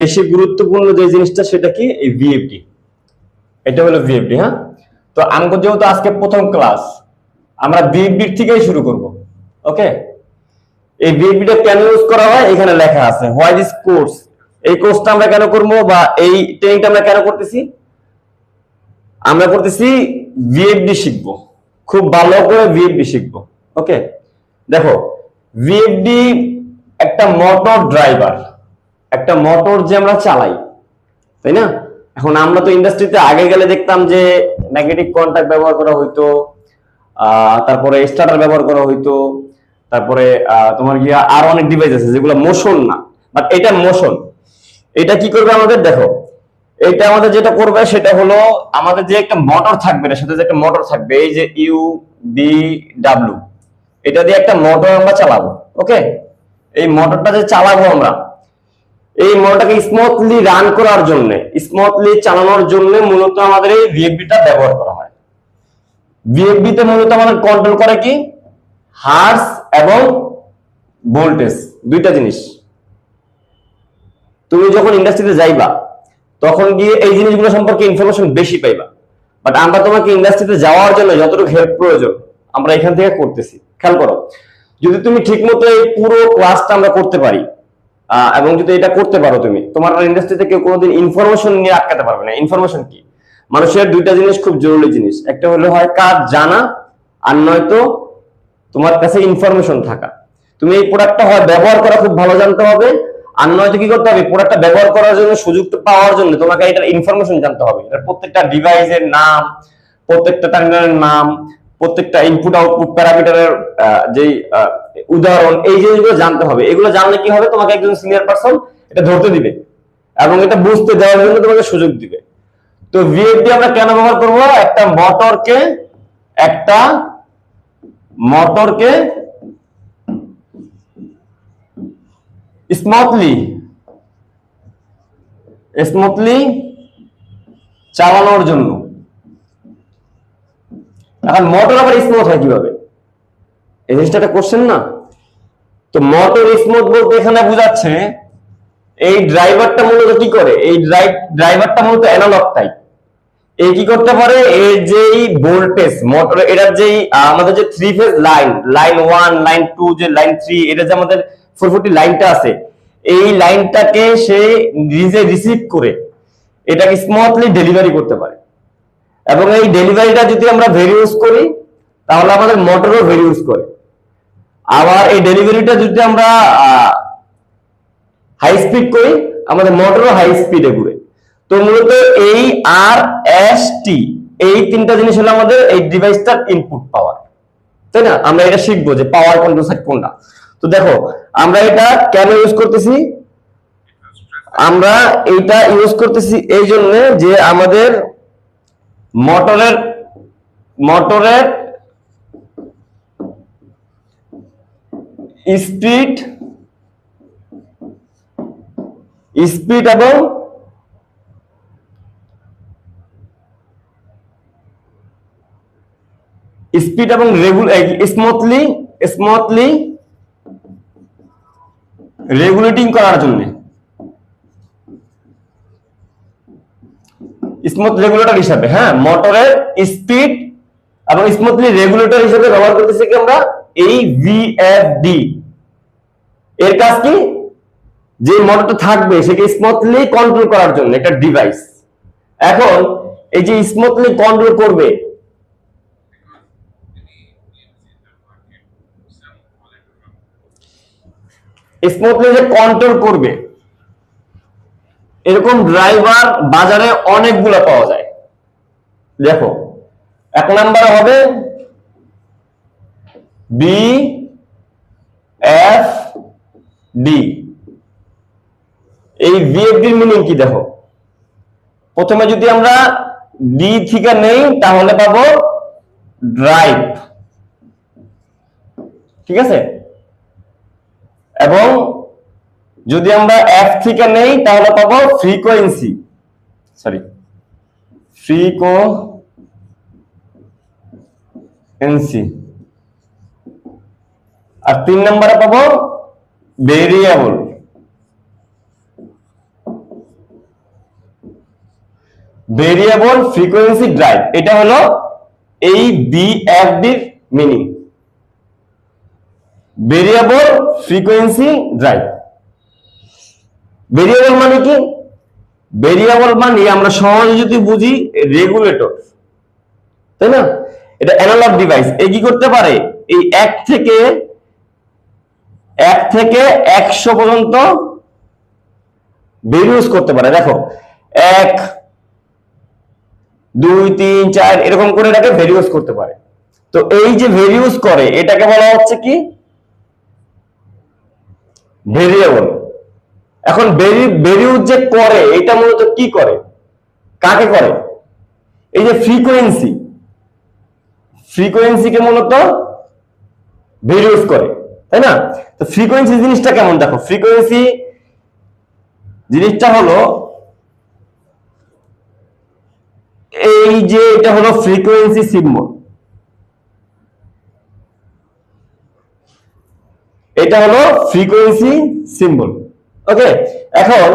বেশি গুরুত্বপূর্ণ যে জিনিসটা সেটা কি? এই ভিএফডি এটা হলো ভিএফডি হ্যাঁ? তো আমাদের যেহেতু আজকে প্রথম ক্লাস, আমরা ভিএফডির থেকেই শুরু করব, ওকে? এই ভিএফডিটা কেন ইউজ করা হয়? এখানে লেখা আছে, হোয়াই দিস কোর্স? এই কোর্সটা আমরা কেন করব বা এই ট্রেনিংটা আমরা কেন করতেছি? আমরা করতেছি ভিএফডি শিখব, খুব ভালো করে ভিএফডি শিখব, ওকে? দেখো ভিএফডি একটা মোটর ড্রাইভার একটা মোটর যে আমরা চালাই, তাই না? এখন আমরা তো ইন্ডাস্ট্রিতে আগে গেলে দেখতাম যে ম্যাগনেটিক কন্ট্যাক্ট ব্যবহার করা হইতো তারপরে স্টার্টার ব্যবহার করা হইতো, তারপরে তোমার গিয়া আর অনেক ডিভাইস আছে যেগুলো মোশন না বাট এটা মোশন এটা কি করবে আমাদের? দেখো, এটা আমাদের যেটা করবে সেটা হলো আমাদের যে একটা মোটর থাকবে এর সাথে যে একটা মোটর থাকবে, এই যে ইউ বি ডাব্লিউ এটা দিয়ে একটা মোটর আমরা চালাবো ওকে এই মোটরটা যে চালাবো আমরা এই মোটরটাকে স্মুথলি রান করার জন্য স্মুথলি চালানোর জন্য মূলত আমাদের এই ভিএফবিটা ব্যবহার করা হয়। ভিএফবিতে মূলত আমাদের কন্ট্রোল করে কি? হার্স এবং ভোল্টেজ দুইটা জিনিস। তুমি যখন ইন্ডাস্ট্রিতে যাইবা, তখন গিয়ে এই জিনিসগুলো সম্পর্কে ইনফরমেশন বেশি পাইবা। বাট আমরা তোমাকে ইন্ডাস্ট্রিতে যাওয়ার জন্য যতটুকু হেল্প প্রয়োজন, আমরা এখান থেকে করতেছি। খেয়াল করো, যদি তুমি ঠিকমতো এই পুরো ক্লাসটা আমরা করতে পারি এবং যদি এটা করতে পারো তুমি, তোমার ইন্ডাস্ট্রিতে কেউ কোনোদিন ইনফরমেশন নিয়ে আটকাতে পারবে না। ইনফরমেশন কি? মানুষের দুইটা জিনিস খুব জরুরি জিনিস। একটা হলো হয় কাজ জানা, আর নয়তো তোমার কাছে ইনফরমেশন থাকা। তুমি এই প্রোডাক্টটা হয় ব্যবহার করা খুব ভালো জানতে হবে, আর নয়তো কি করতে হবে? প্রোডাক্টটা ব্যবহার করার জন্য সুযোগটা পাওয়ার জন্য তোমাকে এটার ইনফরমেশন জানতে হবে। এটার প্রত্যেকটা ডিভাইসের নাম, প্রত্যেকটা টার্মিনালের নাম প্রত্যেকটা ইনপুট আউটপুট প্যারামিটারের যেই উদাহরণ, এই জিনিসগুলো জানতে হবে। এগুলো জানলে কি হবে? তোমাকে একজন সিনিয়র পারসন এটা ধরতে দিবে এবং এটা বুঝতে দেওয়ার জন্য তোমাকে সুযোগ দিবে। তো ভিএফডি আমরা কেন ব্যবহার করব? একটা মোটরকে একটা মোটরকে স্মুথলি স্মুথলি চালানোর জন্য। এখন মোটর আবার স্মুথ হয় কীভাবে? এই জিনিসটা একটা কোশ্চেন না? তো মোটর স্মুথ বলতে এখানে বোঝাচ্ছে এই ড্রাইভারটা মূলত কি করে? এই ড্রাইভারটা মূলত অ্যানালগ টাইপ এই কি করতে পারে? এর যেই ভোল্টেজ মোটর এটার যেই আমাদের যে three phase line line one line two যে লাইন থ্রি এটা যে আমাদের ফোর ফোরটি লাইনটা আছে, এই লাইনটাকে সে নিজে রিসিভ করে, এটাকে স্মুথলি ডেলিভারি করতে পারে। এবং এই ডেলিভারিটা যদি আমরা ভেরি ইউজ করি, তাহলে আমাদের মোটরও ভেরি ইউজ করে। আবার এই ডেলিভারিটা যদি আমরা হাই স্পিড করি, আমাদের মোটরও হাই স্পিডে ঘুরে। তো মূলত এই আর, এস, টি, এই তিনটা জিনিস হলো আমাদের এই ডিভাইসটার ইনপুট পাওয়ার তাই না? আমরা এটা শিখব যে পাওয়ার কন্ট্রোল সাইড কোনটা। তো দেখো, আমরা এটা কেন ইউজ করতেছি? আমরা এইটা ইউজ করতেছি এই জন্য যে আমাদের মোটরের মোটরের স্পিড স্পিড এবং স্পিড এবং স্মুথলি স্মুথলি রেগুলেটিং করার জন্য। স্মুথ রেগুলেটর হিসাবে হ্যাঁ? মোটরের স্পিড এবং স্মুথলি রেগুলেটর হিসেবে ব্যবহার করতেছি কি আমরা? এই ভিএফডি এর কাজ কি? যে মোটরটা থাকবে সেকে স্মুথলি কন্ট্রোল করার জন্য, একটা ডিভাইস এখন, এই যে স্মুথলি কন্ট্রোল করবে স্মুথলি যে কন্ট্রোল করবে এরকম ড্রাইভার বাজারে অনেকগুলো পাওয়া যায়। দেখো, এক নাম্বার হবে বি এফ ডি এই ভিএফডির মিনিং কি দেখো? প্রথমে যদি আমরা ডি থেকে নেই, তাহলে পাবো ড্রাইভ ঠিক আছে? এবং যদি আমরা এফ থেকে নেই, তাহলে পাবো ফ্রিকোয়েন্সি সরি ফ্রিকোয়েন্সি আর তিন নম্বরে পাবো ভেরিয়েবল ভেরিয়েবল ফ্রিকোয়েন্সি ড্রাইভ এটা হলো এই বিএফডির meaning variable frequency drive variable মানে কি? ভেরিয়েবল মানে আমরা সহজে যদি বুঝি রেগুলেটর তাই না? এটা অ্যানালগ ডিভাইস এ কি করতে পারে? এই এক থেকে এক থেকে একশো পর্যন্ত ভেরিউস করতে পারে। দেখো, এক, দুই, তিন, চার, এরকম করে এটাকে ভেরিউস করতে পারে। তো এই যে ভেরিউস করে, এটাকে বলা হচ্ছে কি? ভেরিয়েবল এখন ভেরিউস যে করে, এটা মূলত কি করে? কাকে করে? এই যে ফ্রিকোয়েন্সি ফ্রিকোয়েন্সিকে মূলত ভেরিউস করে, তাই না? তো ফ্রিকোয়েন্সি জিনিসটা কেমন? দেখো ফ্রিকোয়েন্সি জিনিসটা হলো এই যে এটা হলো ফ্রিকোয়েন্সি সিম্বল এটা হলো ফ্রিকোয়েন্সি সিম্বল ওকে এখন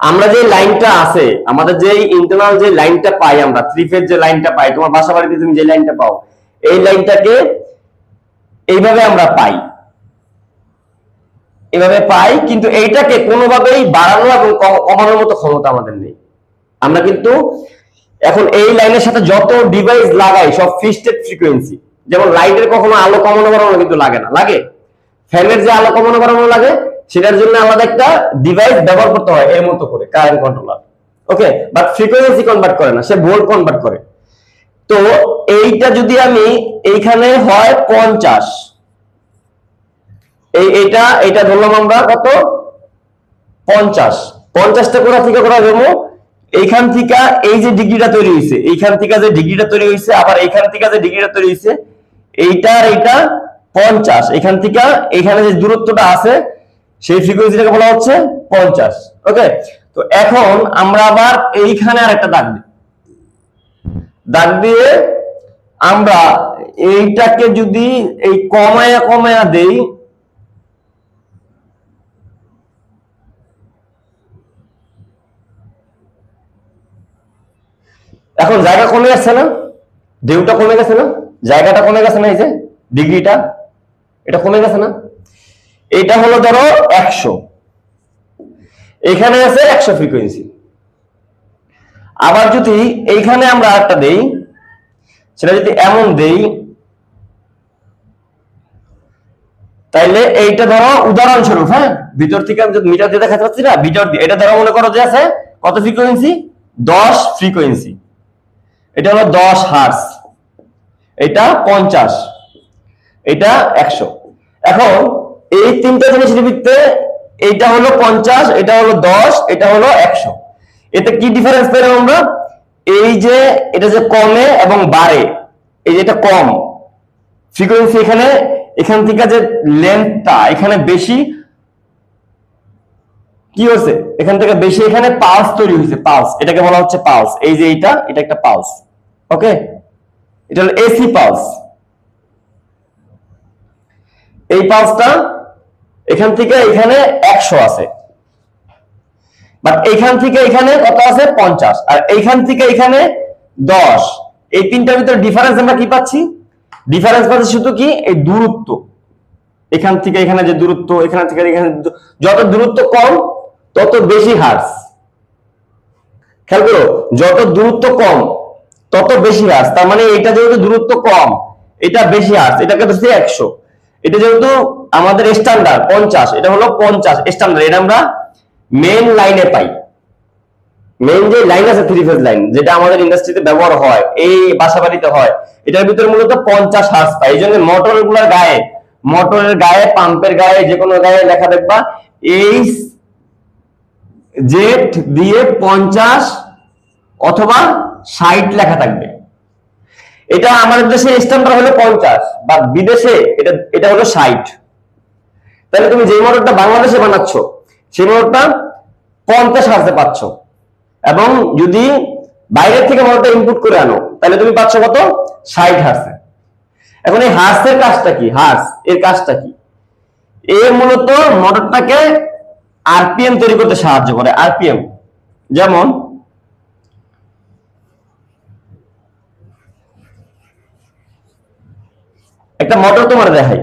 আমরা যে লাইনটা আছে, আমাদের যে ইন্টারনাল যে লাইনটা পাই আমরা থ্রি ফেজ যে লাইনটা পাই, তোমার বাসা বাড়িতে তুমি যে লাইনটা পাও, এই লাইনটাকে এইভাবে আমরা পাই। এভাবে পাই, কিন্তু এইটাকে কোনোভাবেই বাড়ানো এবং কমানোর মতো ক্ষমতা আমাদের নেই। আমরা কিন্তু এখন এই লাইনের সাথে যত ডিভাইস লাগাই, সব ফিক্সড ফ্রিকোয়েন্সি যেমন লাইটের কখনো আলো কমানো বাড়ানো কিন্তু লাগে না। লাগে? ফ্যানের যে আলো কমানো বাড়ানো লাগে? সেটার জন্য আলাদা একটা ডিভাইস ব্যবহার করতে হয় এর মতো করে current controller okay but frequency convert করে না, সে ভোল্ট কনভার্ট করে। তো এইটা যদি আমি এইখানে হয় পঞ্চাশ, এই এটা এটা ধরলাম আমরা কত? পঞ্চাশ। পঞ্চাশটা কোথা থেকে করা যাব এইখান থেকে এই যে ডিগ্রিটা তৈরি হয়েছে, এইখান থেকে যে ডিগ্রিটা তৈরি হয়েছে, আবার এইখান থেকে যে ডিগ্রিটা তৈরি হয়েছে এইটা আর এইটা পঞ্চাশ। এখান থেকে, এখানে যে দূরত্বটা আছে সেই ফ্রিকোয়েন্সিটাকে বলা হচ্ছে পঞ্চাশ ওকে তো এখন আমরা আবার এইখানে আর একটা দাগ দিই। দাগ দিয়ে আমরা এইটাকে যদি এই কমায়া কমায়া দেই, এখন জায়গা কমে যাচ্ছে না? ঢেউটা কমে গেছে না? জায়গাটা কমে গেছে না এই যে? ডিগ্রিটা? এটা কমে গেছে না? এটা হলো ধরো একশো। এখানে আছে একশো ফ্রিকোয়েন্সি আবার যদি এইখানে আমরা একটা দেই, সেটা যদি এমন দেই, তাইলে এইটা ধরো উদাহরণস্বরূপ হ্যাঁ? ভিতর থেকে আমি যদি মিটার দিয়ে দেখাতে পাচ্ছি না ভিতর দিয়ে। এটা ধরো মনে করো যে আছে কত ফ্রিকোয়েন্সি দশ ফ্রিকোয়েন্সি এটা হলো দশ হার্স এটা পঞ্চাশ। এটা একশো। এখন এই তিনটা জিনিস ভিত্তিতে এইটা হলো পঞ্চাশ, এটা হলো দশ, এটা হলো একশো। এতে কি ডিফারেন্স পেলাম আমরা? এই যে এটা যে কমে এবং বাড়ে, এই যে এটা কম। ফ্রিকোয়েন্সি এখানে, এখান থেকে যে লেন্থটা এখানে বেশি, কি হচ্ছে এখান থেকে বেশি, এখানে পালস তৈরি হয়েছে পালস এটাকে বলা হচ্ছে পালস এই যে এইটা, এটা একটা পালস ওকে এটা হলো এসি পালস এই পালসটা এখান থেকে এখানে একশো আছে। বাট এইখান থেকে এখানে কত আছে? পঞ্চাশ। আর এইখান থেকে এখানে দশ। এই তিনটার ভিতরে ডিফারেন্স আমরা কি পাচ্ছি? ডিফারেন্স পাচ্ছি শুধু কি? এই দূরত্ব। এখান থেকে এখানে যে দূরত্ব, এখান থেকে এখানে যত দূরত্ব কম, তত বেশি হার্স খেয়াল করো, যত দূরত্ব কম, তত বেশি হার্স তার মানে এটা যেহেতু দূরত্ব কম, এটা বেশি হার্স এটাকে ধরছি একশো। এটা যেহেতু আমাদের স্ট্যান্ডার্ড পঞ্চাশ, এটা হলো পঞ্চাশ স্ট্যান্ডার্ড এটা আমরা মেন লাইনে পাই। মেন যে লাইন আছে থ্রি ফেজ লাইন যেটা আমাদের ইন্ডাস্ট্রিতে ব্যবহার হয়, এই বাসা বাড়িতে হয়, এটার ভিতরে মূলত পঞ্চাশ হার্স পাই এই জন্য মোটরগুলার গায়ে মোটরের গায়ে পাম্পের গায়ে, যে কোনো গায়ে লেখা দেখবা, এই জেট দিয়ে পঞ্চাশ অথবা ষাট লেখা থাকবে। এটা আমাদের দেশে স্ট্যান্ডার্ড হলো পঞ্চাশ বা বিদেশে এটা এটা হলো ষাট। তাহলে তুমি যে মোটরটা বাংলাদেশে বানাচ্ছ, সেই মোটরটা পঞ্চাশ হার্সে পাচ্ছ। এবং যদি বাইরের থেকে মোটরটা ইনপুট করে আনো, তাহলে তুমি পাচ্ছ কত? ষাট হার্সে এখন এই হার্সের কাজটা কি? হার্স এর কাজটা কি? এর মূলত মোটরটাকে আরপিএম তৈরি করতে সাহায্য করে আরপিএম যেমন একটা মোটর তোমার দেখাই।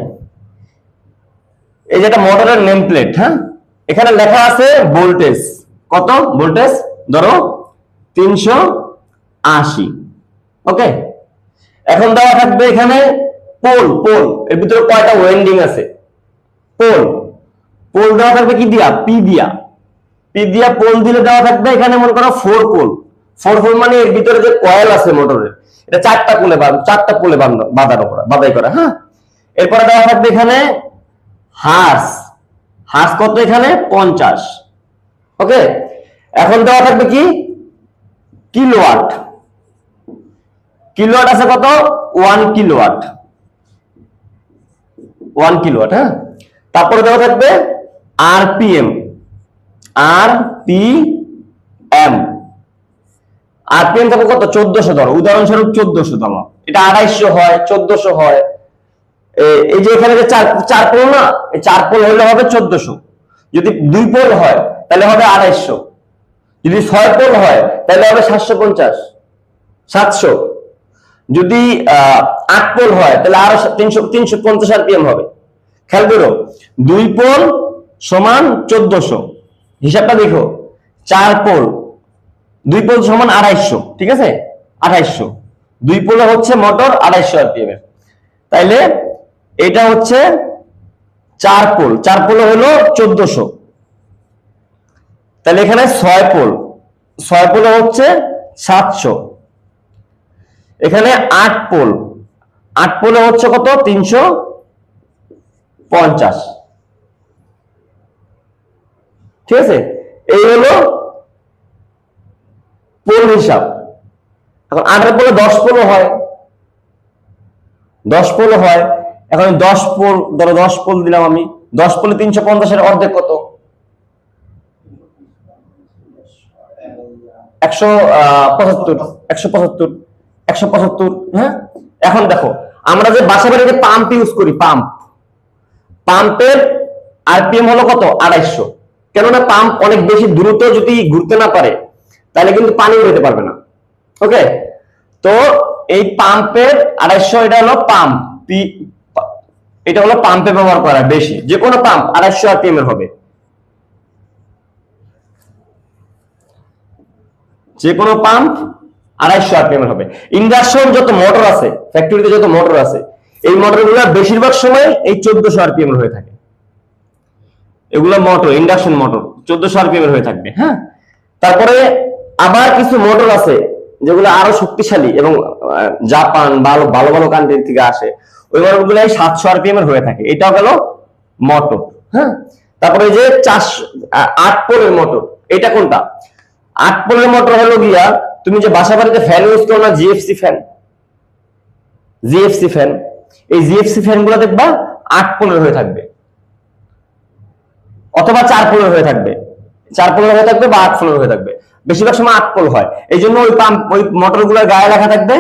এই যে একটা মোটরের নেম প্লেট হ্যাঁ? এখানে লেখা আছে ভোল্টেজ কত? ভোল্টেজ ধরো, তিনশো আশি। ওকে এখন দেওয়া থাকবে এখানে পোল পোল এর ভিতরে কয়টা ওয়েন্ডিং আছে? পোল পোল দেওয়া থাকবে কি দিয়া? পি দিয়া। পি দিয়া পোল দিলে দেওয়া থাকবে এখানে মনে করো ফোর পোল ফোর পোল মানে এর ভিতরে যে কয়েল আছে মোটরের এটা চারটা পোলে চারটা পোলে বাঁধানো করা বাধাই করা হ্যাঁ? এরপরে দেওয়া থাকবে এখানে হাঁস। হাঁস কত এখানে? পঞ্চাশ। ওকে? এখন দেওয়া থাকবে কি? কিলোয়াট কিলোয়াট আছে কত? ওয়ান কিলোয়াট ওয়ান কিলোয়াট হ্যাঁ? তারপরে দেওয়া থাকবে RPM. R P M RPM থাকবে কত? চোদ্দশো ধরো। উদাহরণস্বরূপ চোদ্দশো ধরো। এটা আড়াইশো হয়, চোদ্দশো হয়। এই যে এখানে যে চার চার পোল না? চার পোল হলে হবে চোদ্দশো। যদি দুই পোল হয়, তাহলে হবে আড়াইশো। যদি ছয় পোল হয়, তাহলে হবে সাতশো পঞ্চাশ। সাতশো। যদি আট পোল হয়, তাহলে আরও তিনশো তিনশো পঞ্চাশ আরপিএম হবে। খেয়াল করো, দুই পোল সমান চোদ্দশো। হিসাবটা দেখো। চার পোল দুই পোল সমান আড়াইশো, ঠিক আছে? আড়াইশো। দুই পোলে হচ্ছে মোটর আড়াইশো আরপিএম এর। তাইলে এটা হচ্ছে চার পোল। চার পোলে হলো চোদ্দশো। তাহলে এখানে ছয় পোল। ছয় পোলে হচ্ছে সাতশো। এখানে আট পোল। আট পোলে হচ্ছে কত? তিনশো পঞ্চাশ। ঠিক আছে? এই হলো পোল হিসাব। এখন আটের পোলে দশ পোলও হয়। দশ পোল হয়। এখন দশ পোল ধরো দশ পোল দিলাম আমি। দশ পোলে তিনশো পঞ্চাশের অর্ধেক কত? একশো পঁচাত্তর। একশো পঁচাত্তর। একশো পঁচাত্তর হ্যাঁ? এখন দেখো, আমরা যে বাসা বাড়িতে পাম্প ইউজ করি পাম্প পাম্পের আরপিএম হলো কত? আড়াইশো। কেননা পাম্প অনেক বেশি দ্রুত যদি ঘুরতে না পারে তাহলে কিন্তু পানি বেরোতে পারবে না। ওকে তো এই পাম্পের আড়াইশো, এটা হলো পাম্প। এটা হলো পাম্পে ব্যবহার করা বেশি। যে কোনো পাম্প আড়াইশো আরপিএম এর হবে। যে কোনো পাম্প আড়াইশো আরপিএম এর হবে। ইন্ডাকশন যত মোটর আছে ফ্যাক্টরিতে যত মোটর আছে, এই মোটর মোটরগুলো বেশিরভাগ সময় এই চোদ্দশো আরপিএম এর হয়ে থাকে। এগুলো মোটর, ইন্ডাকশন মোটর, চোদ্দশো আরপিএম এর হয়ে থাকবে হ্যাঁ? তারপরে আবার কিছু মোটর আছে যেগুলো আরও শক্তিশালী এবং জাপান ভালো ভালো ভালো কান্ট্রি থেকে আসে। ওই মোটরগুলো সাতশো আরপিএম এর হয়ে থাকে। এটাও গেল মোটর হ্যাঁ? তারপরে যে আহ, আট পোলের মোটর এটা কোনটা? আট পোলের মোটর হলো গিয়া তুমি যে বাসা বাড়িতে ফ্যান ইউজ করো না জিএফসি ফ্যান জিএফসি ফ্যান এই জিএফসি ফ্যানগুলো দেখবা আট পোলের হয়ে থাকবে। অথবা চার পোলের হয়ে থাকবে। চার পোলের হয়ে থাকবে বা আট পোলের হয়ে থাকবে। বেশিরভাগ সময় আটকল হয়। এই জন্য ওই পাম্প ওই মোটরগুলোর গায়ে লেখা থাকবে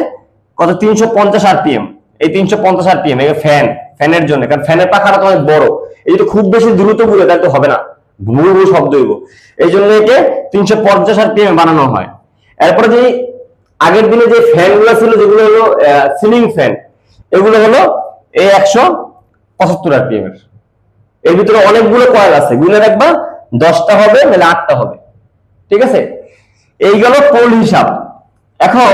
কত? তিনশো পঞ্চাশ আরপিএম এই তিনশো পঞ্চাশ আরপিএম এই ফ্যান ফ্যানের জন্য। কারণ ফ্যানের পাখাটা তো অনেক বড়। এই যদি খুব বেশি দ্রুত ঘুরে, তাহলে তো হবে না। ভুল ভুল শব্দ হইব। এই জন্য একে তিনশো পঞ্চাশ আরপিএম বানানো হয়। এরপরে যে আগের দিনে যে ফ্যানগুলো ছিল, যেগুলো হলো সিলিং ফ্যান এগুলো হলো এই একশো পঁচাত্তর আরপিএম এর। এর ভিতরে অনেকগুলো কয়েল আছে। গুনে রাখবা দশটা হবে, নাহলে আটটা হবে। ঠিক আছে? এই গেল পোল হিসাব। এখন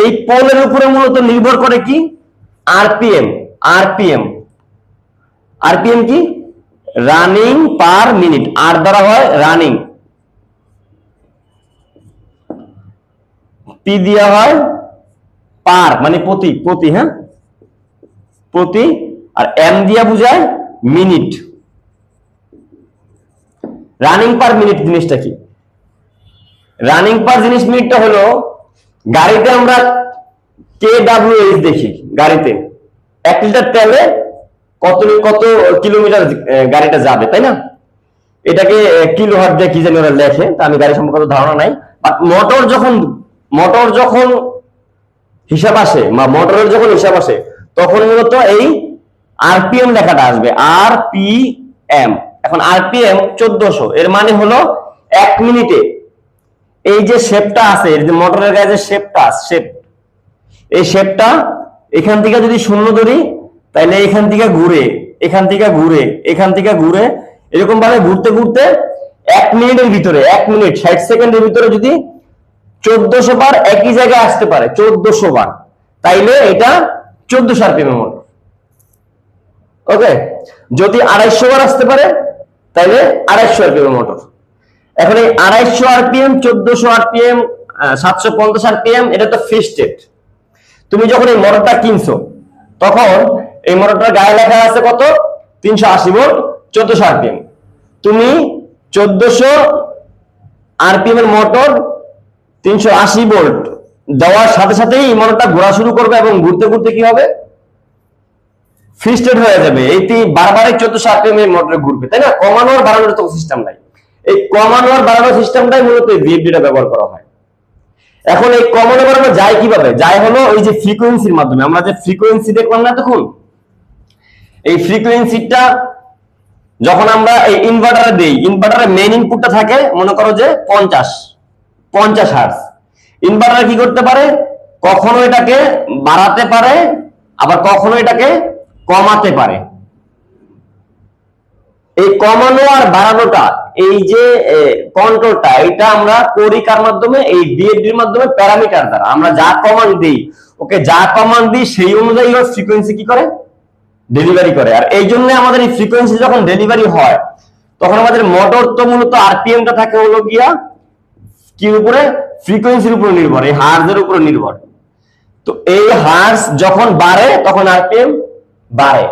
এই পোলের উপরে মূলত নির্ভর করে কি? RPM RPM. আরপিএম কি? Running per minute. আর দ্বারা হয় রানিং। পি দেওয়া হয় পার মানে প্রতি প্রতি হ্যাঁ? প্রতি, আর এম দিয়া বুঝায় মিনিট। রানিং পার মিনিট জিনিসটা কি? রানিং পার জিনিস মিনিটটা হলো, গাড়িতে আমরা কে ডাব্লিউ এইচ দেখি, গাড়িতে। এক লিটার তেলে কত কত কিলোমিটার গাড়িটা যাবে, তাই না? এটাকে কিলো হাট দিয়ে কি জানি ওরা লেখে, তা আমি গাড়ি সম্পর্কে ধারণা নাই। বাট মোটর যখন মোটর যখন হিসাব আসে, বা মোটরের যখন হিসাব আসে, তখন মূলত এই আরপিএম লেখাটা আসবে আর পি এম এখন আরপিএম চোদ্দশো, এর মানে হলো এক মিনিটে এই যে শেপটা আছে যে মোটরের গায়ে যে শেপটা, শেপ। এই শেপটা এখান থেকে যদি শূন্য ধরি, তাইলে এখান থেকে ঘুরে, এখান থেকে ঘুরে, এখান থেকে ঘুরে এরকম ভাবে ঘুরতে ঘুরতে এক মিনিটের ভিতরে, এক মিনিট, ষাট সেকেন্ডের ভিতরে যদি চোদ্দশো বার একই জায়গায় আসতে পারে, চোদ্দশো বার, তাইলে এটা চোদ্দশো আরপিএম মোটর ওকে? যদি আড়াইশো বার আসতে পারে, তাইলে আড়াইশো আরপিএম মোটর এখন এই আড়াইশো আরপিএম, চোদ্দশো আরপিএম সাতশো পঞ্চাশ আরপিএম, এটা তো ফিক্সড তুমি যখন এই মোটরটা কিনছো, তখন এই মোটরটার গায়ে লেখা আছে কত? তিনশো আশি ভোল্ট, চোদ্দশো আরপিএম। তুমি চোদ্দশো আরপিএম এর মোটর তিনশো আশি ভোল্ট দেওয়ার সাথে সাথেই এই মোটরটা ঘোরা শুরু করবে এবং ঘুরতে ঘুরতে কি হবে? ফিস্টেড হয়ে যাবে। এইটি বারবারই চোদ্দশো আরপিএম এর মোটরে ঘুরবে, তাই না? কমানোর বাড়ানোর তো সিস্টেম নাই। এই কমানো আর বাড়ানোর সিস্টেমটাই মূলত এই বিএফডিটা ব্যবহার করা হয়। এখন এই কমানো বাড়ানো যায় কীভাবে? যায় হলো ওই যে ফ্রিকোয়েন্সির মাধ্যমে। আমরা যে ফ্রিকোয়েন্সি দেখলাম না তখন এই ফ্রিকোয়েন্সিটা যখন আমরা এই ইনভার্টারে দেই ইনভার্টারের মেইন ইনপুটটা থাকে, মনে করো যে পঞ্চাশ পঞ্চাশ হার্স ইনভার্টার কি করতে পারে? কখনো এটাকে বাড়াতে পারে, আবার কখনো এটাকে কমাতে পারে। এই কমানো আর বাড়ানোটা, এই যে কন্ট্রোলটা এটা আমরা করি কার মাধ্যমে? এই ডিএফডির মাধ্যমে প্যারামিটার দ্বারা। আমরা যা কমান্ড দিই ওকে যা কমান্ড দিই, সেই অনুযায়ী ওর ফ্রিকোয়েন্সি কি করে? ডেলিভারি করে। আর এই জন্য আমাদের এই ফ্রিকোয়েন্সি যখন ডেলিভারি হয়, তখন আমাদের মোটর তো মূলত আরপিএমটা থাকে হলো গিয়া কি উপরে? ফ্রিকোয়েন্সির উপর নির্ভর, এই হার্জের উপর নির্ভর। তো এই হার্স যখন বাড়ে, তখন আরপিএম বাড়ে।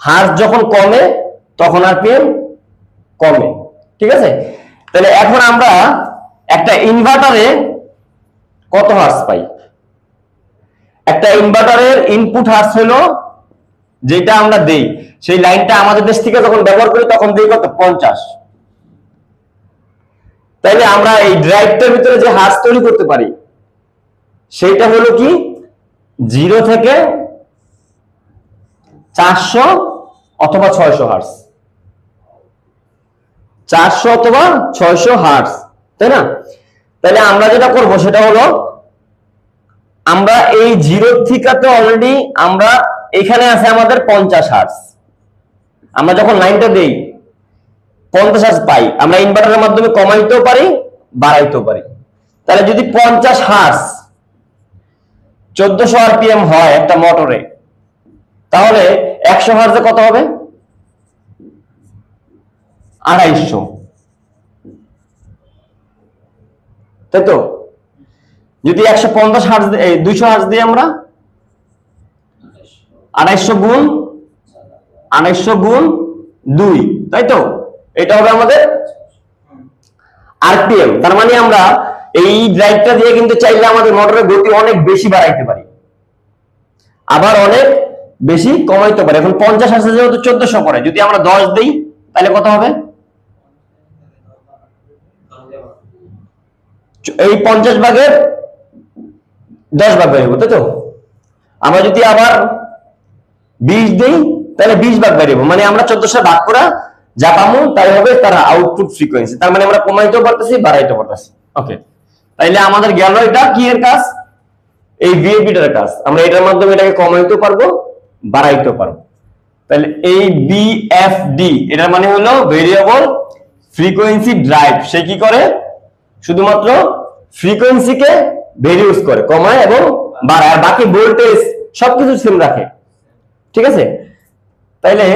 হার্স যখন কমে তখন আরপিএম কমে, ঠিক আছে? তাহলে এখন আমরা একটা ইনভার্টারে কত হার্স পাই? একটা ইনভার্টারের ইনপুট হার্স হলো যেটা আমরা দেই। সেই লাইনটা আমাদের দেশ থেকে যখন ব্যবহার করি, তখন দেই কত? পঞ্চাশ। তাইলে আমরা এই ড্রাইভটার ভিতরে যে হার্স তৈরি করতে পারি, সেইটা হলো কি? জিরো থেকে চারশো অথবা ছয়শো হার্স চারশো অথবা ছয়শো হার্স তাই না? তাহলে আমরা যেটা করব সেটা হলো, আমরা এই জিরো থিকাতে অলরেডি আমরা এখানে আছে আমাদের পঞ্চাশ হার্স আমরা যখন লাইনটা দেই, পঞ্চাশ হার্স পাই, আমরা ইনভার্টারের মাধ্যমে কমাইতেও পারি, বাড়াইতেও পারি। তাহলে যদি পঞ্চাশ হার্স চোদ্দশো আরপিএম হয় একটা মোটরে, তাহলে একশো হার্সে কত হবে? আড়াইশো। তাই তো? যদি একশো পঞ্চাশ হার্স দুইশো হার্স দিই আমরা আড়াইশো গুণ আড়াইশো গুণ দুই, তাই তো? এটা হবে আমাদের আরপিএম তার মানে আমরা এই ড্রাইভটা দিয়ে কিন্তু চাইলে আমাদের মোটরের গতি অনেক বেশি বাড়াইতে পারি। আবার অনেক বেশি কমাইতে পারি। এখন পঞ্চাশ হাজার যেহেতু চোদ্দশো করে, যদি আমরা দশ দিই, তাহলে কত হবে? এই পঞ্চাশ ভাগের দশ ভাগ বেরিয়ে তাই তো? আমরা যদি আবার বিশ দিই, তাহলে বিশ ভাগ বেরিয়ে মানে আমরা চোদ্দশো ভাগ করা যা পাবো, তাই হবে তার আউটপুট ফ্রিকোয়েন্সি তার মানে আমরা কমাইতেও পারতেছি, বাড়াইতেও পারতেছি। ওকে তাইলে আমাদের গেল এটা কি এর কাজ? এই ভিএপিটার কাজ। আমরা এটার মাধ্যমে এটাকে কমাইতেও পারব, বাড়াইতেও পারব। তাহলে এই বিএফডি এটার মানে হলো ভেরিয়েবল ফ্রিকোয়েন্সি ড্রাইভ সে কি করে? শুধুমাত্র ফ্রিকোয়েন্সিকে ভেরিউস করে, কমায় এবং বাড়ায়, আর বাকি ভোল্টেজ সবকিছু সেম রাখে। ঠিক আছে? তাইলে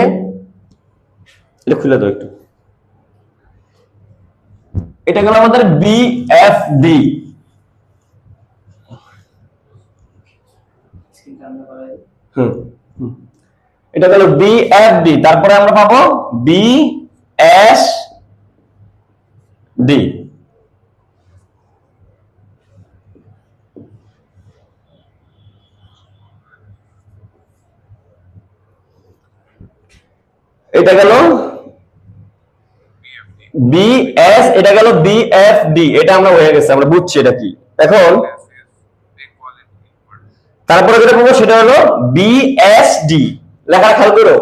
এটা খুলে দাও একটু। এটা গেল আমাদের বিএফডি হুম হুম। এটা গেল বিএফডি তারপরে আমরা পাবো বি এস ডি এটা গেল বিএস এটা গেল বিএফডি এটা আমরা হয়ে গেছে, আমরা বুঝছি এটা কি। এখন তারপরে যেটা পাবো সেটা হলো বিএসডি লেখা খেয়াল করো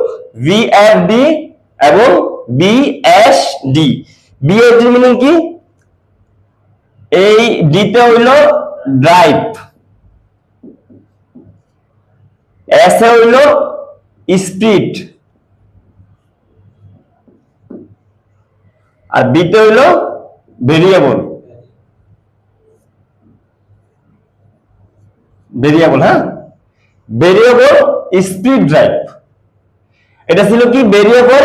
ভিএফডি এবং বিএসডি বিএসডি মিনিং কি? এই ডিতে হইল ড্রাইভ এস এ হইল স্পিড আর বিটা হইল ভেরিয়েবল ভেরিয়েবল হ্যাঁ? ভেরিয়েবল স্পিড ড্রাইভ এটা ছিল কি? ভেরিয়েবল